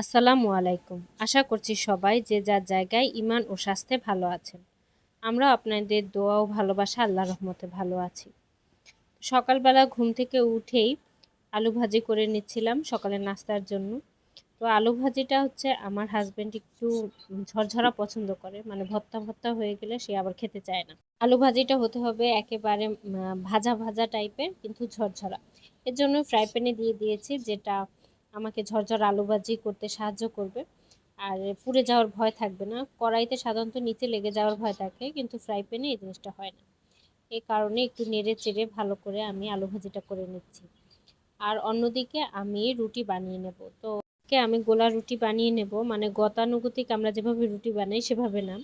আসসালামু আলাইকুম। আশা করছি সবাই যে যার জায়গায় ইমান ও স্বাস্থ্যে ভালো আছেন। আমরা আপনাদের দোয়া ও ভালোবাসা আল্লাহ রহমতে ভালো আছি। সকালবেলা ঘুম থেকে উঠেই আলু ভাজি করে নিচ্ছিলাম সকালের নাস্তার জন্য। তো আলু ভাজিটা হচ্ছে আমার হাজব্যান্ড একটু ঝরঝরা পছন্দ করে মানে ভত্তা ভত্তা হয়ে গেলে সে আবার খেতে চায় না। আলু ভাজিটা হতে হবে একেবারে ভাজা ভাজা টাইপের কিন্তু ঝরঝরা। এর জন্য ফ্রাই প্যানে দিয়ে দিয়েছি, যেটা আমাকে ঝরঝর আলু ভাজি করতে সাহায্য করবে। আর পুড়ে যাওয়ার ভয় থাকবে না। কড়াইতে সাধারণত নিচে লেগে যাওয়ার ভয় থাকে, কিন্তু ফ্রাই প্যানে এই জিনিসটা হয় না। এই কারণে একটু নেড়ে চেড়ে ভালো করে আমি আলু ভাজিটা করে নিচ্ছি। আর অন্যদিকে আমি রুটি বানিয়ে নেব। তো কে আমি গোলা রুটি বানিয়ে নেব। মানে গতানুগতিক আমরা যেভাবে রুটি বানাই সেভাবে না।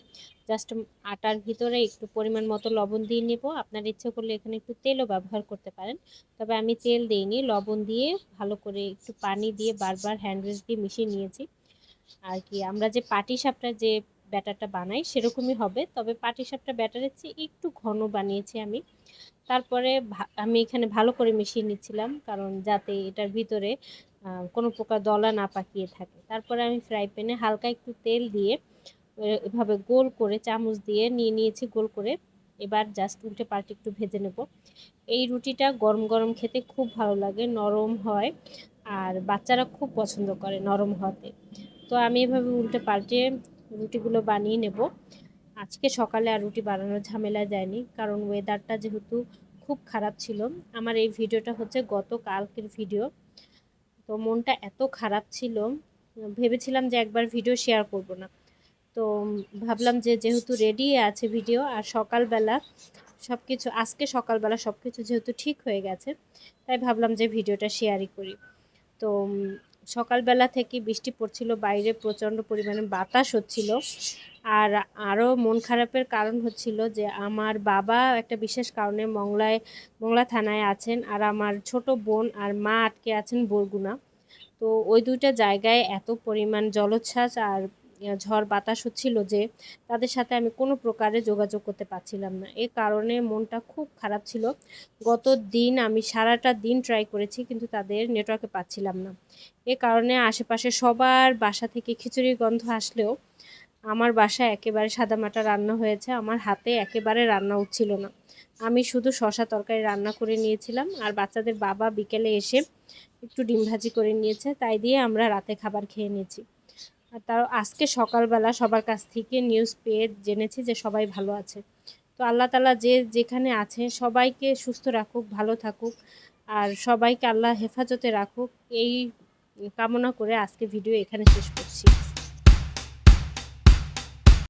জাস্ট আটার ভিতরে একটু পরিমাণ মতো লবণ দিয়ে নেব। আপনার ইচ্ছে করলে এখানে একটু তেলও ব্যবহার করতে পারেন। তবে আমি তেল দিইনি, লবণ দিয়ে ভালো করে একটু পানি দিয়ে বারবার হ্যান্ড দিয়ে মিশিয়ে নিয়েছি। আর কি, আমরা যে পাটি সাপটা যে ব্যাটারটা বানাই সেরকমই হবে। তবে পাটি সাপটা ব্যাটারের চেয়ে একটু ঘন বানিয়েছি আমি। তারপরে আমি এখানে ভালো করে মিশিয়ে নিচ্ছিলাম। কারণ যাতে এটার ভিতরে কোনো প্রকার দলা না পাকিয়ে থাকে। তারপরে আমি ফ্রাই প্যানে হালকা একটু তেল দিয়ে এভাবে গোল করে চামচ দিয়ে নিয়ে নিয়েছি, গোল করে। এবার জাস্ট উল্টে পাল্টে একটু ভেজে নেব। এই রুটিটা গরম গরম খেতে খুব ভালো লাগে, নরম হয় আর বাচ্চারা খুব পছন্দ করে নরম হতে তো আমি এভাবে উল্টে পাল্টে রুটিগুলো বানিয়ে নেব। আজকে সকালে আর রুটি বানানোর ঝামেলা যায়নি কারণ ওয়েদারটা যেহেতু খুব খারাপ ছিল। আমার এই ভিডিওটা হচ্ছে গত কালকের ভিডিও তো মনটা এত খারাপ ছিল, ভেবেছিলাম যে একবার ভিডিও শেয়ার করব না। তো ভাবলাম যে যেহেতু রেডি আছে ভিডিও আর সকালবেলা সব কিছু আজকে সকালবেলা সব কিছু যেহেতু ঠিক হয়ে গেছে, তাই ভাবলাম যে ভিডিওটা শেয়ারই করি। তো সকালবেলা থেকে বৃষ্টি পড়ছিল, বাইরে প্রচণ্ড পরিমাণে বাতাস হচ্ছিল। আর আরও মন খারাপের কারণ হচ্ছিল যে, আমার বাবা একটা বিশেষ কারণে মংলায়, মংলা থানায় আছেন আর আমার ছোট বোন আর মা আটকে আছেন বরগুনা। তো ওই দুইটা জায়গায় এত পরিমাণ জলোচ্ছ্বাস আর ঝড় বাতাস হচ্ছিল যে তাদের সাথে আমি কোনো প্রকারে যোগাযোগ করতে পারছিলাম না। এ কারণে মনটা খুব খারাপ ছিল। গত দিন আমি সারাটা দিন ট্রাই করেছি কিন্তু তাদের নেটওয়ার্কে পাচ্ছিলাম না। এ কারণে আশেপাশে সবার বাসা থেকে খিচুড়ির গন্ধ আসলেও আমার বাসায় একেবারে সাদামাটা রান্না হয়েছে। আমার হাতে একেবারে রান্না উঠছিল না। আমি শুধু শশা তরকারি রান্না করে নিয়েছিলাম আর বাচ্চাদের বাবা বিকেলে এসে একটু ডিম ভাজি করে নিয়েছে। তাই দিয়ে আমরা রাতে খাবার খেয়ে নিয়েছি। তার আজকে সকালবেলা সবার কাছ থেকে নিউজ পেয়ে জেনেছি যে সবাই ভালো আছে। তো আল্লাহ তালা যে যেখানে আছে সবাইকে সুস্থ রাখুক, ভালো থাকুক আর সবাইকে আল্লাহ হেফাজতে রাখুক। এই কামনা করে আজকে ভিডিও এখানে শেষ করছি।